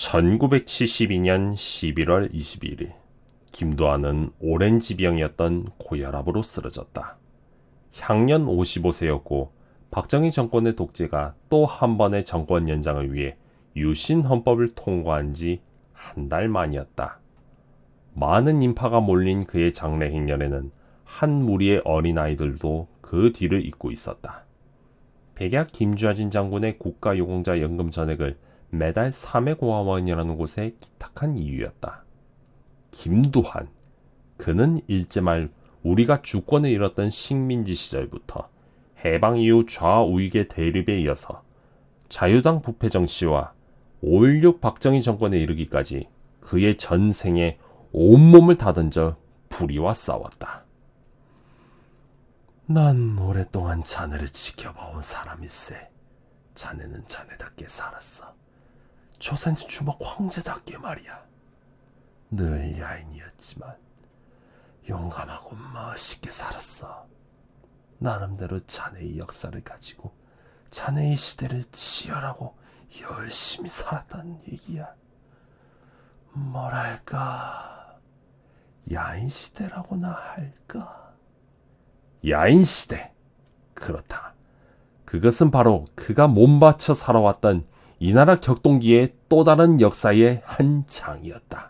1972년 11월 22일 김도하는 오렌지병이었던 고혈압으로 쓰러졌다. 향년 55세였고 박정희 정권의 독재가 또 한 번의 정권 연장을 위해 유신 헌법을 통과한 지 한 달 만이었다. 많은 인파가 몰린 그의 장례 행렬에는 한 무리의 어린아이들도 그 뒤를 잇고 있었다. 백약 김주하진 장군의 국가유공자 연금 전액을 매달 3회 고아원이라는 곳에 기탁한 이유였다. 김두한. 그는 일제말 우리가 주권을 잃었던 식민지 시절부터 해방 이후 좌우익의 대립에 이어서 자유당 부패 정치와 5.16 박정희 정권에 이르기까지 그의 전생에 온몸을 다 던져 불의와 싸웠다. 난 오랫동안 자네를 지켜봐온 사람일세. 자네는 자네답게 살았어. 조선 주먹 황제답게 말이야. 늘 야인이었지만 용감하고 멋있게 살았어. 나름대로 자네의 역사를 가지고 자네의 시대를 치열하고 열심히 살았다는 얘기야. 뭐랄까 야인 시대라고나 할까? 야인 시대. 그렇다. 그것은 바로 그가 몸 바쳐 살아왔던 이 나라 격동기의 또 다른 역사의 한 장이었다.